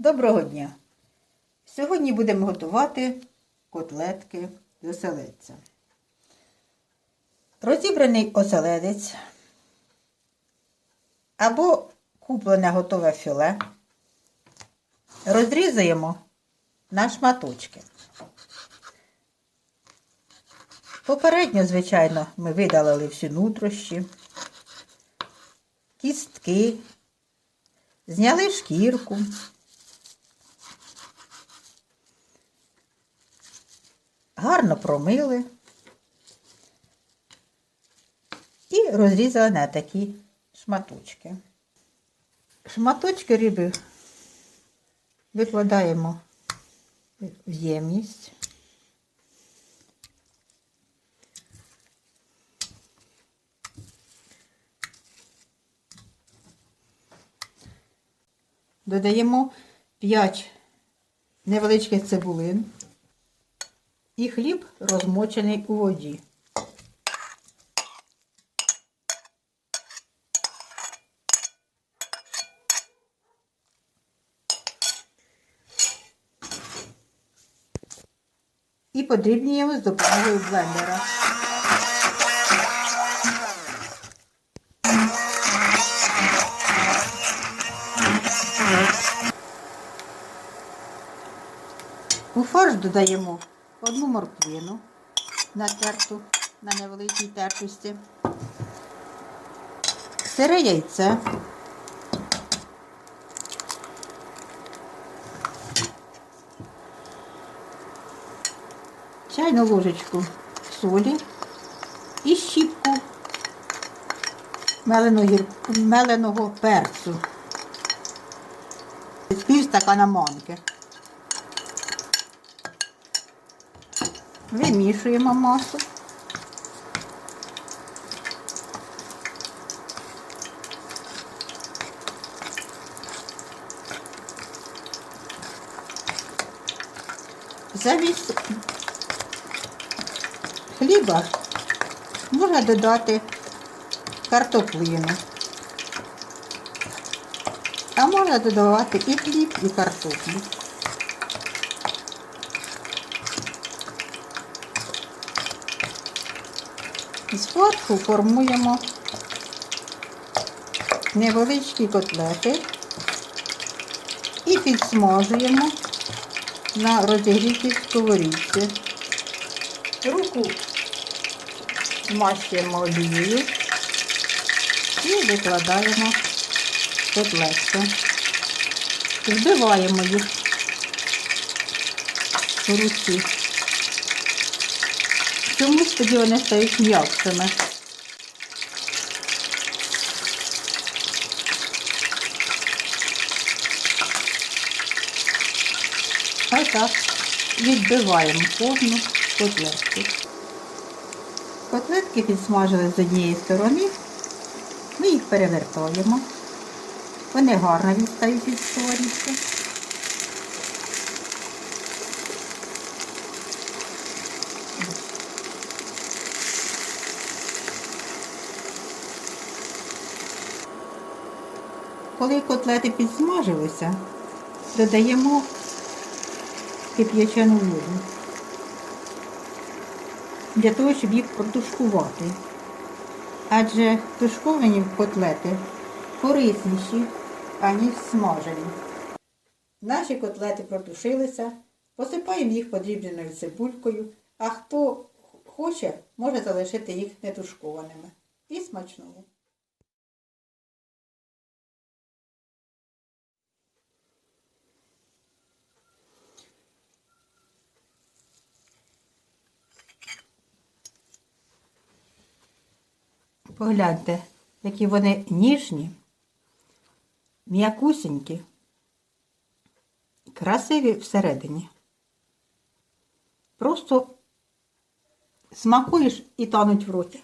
Доброго дня! Сьогодні будемо готувати котлетки з оселедця. Розібраний оселедець або куплене готове філе розрізаємо на шматочки. Попередньо, звичайно, ми видалили всі нутрощі, кістки, зняли шкірку. Гарно промили і розрізали на такі шматочки. Шматочки риби викладаємо в ємність. Додаємо 5 невеличких цибулин і хліб розмочений у воді. І подрібнюємо з допомогою блендера. У фарш додаємо одну морквину натерту на невеликій тертості, сире яйце, чайну ложечку солі і щіпку меленого, перцю. Пів стакана манки. Вимішуємо масу. Замість хліба можна додати картоплину. А можна додавати і хліб, і картоплю. Зверху формуємо невеличкі котлети і підсмажуємо на розігрітій сковорідці. Руку змащуємо олією і викладаємо котлетки. Збиваємо їх в руці. Чомусь тоді вони стають м'якшими. Ось так відбиваємо кожну котлетку. Котлетки підсмажили з однієї сторони, ми їх перевертаємо. Вони гарно відстають від сковорідки. Коли котлети підсмажилися, додаємо кип'ячену воду для того, щоб їх протушкувати. Адже тушковані котлети корисніші, аніж смажені. Наші котлети протушилися, посипаємо їх подрібненою цибулькою, а хто хоче, може залишити їх нетушкованими. І смачного. Погляньте, які вони ніжні, м'якусенькі, красиві всередині. Просто смакуєш і тануть в роті.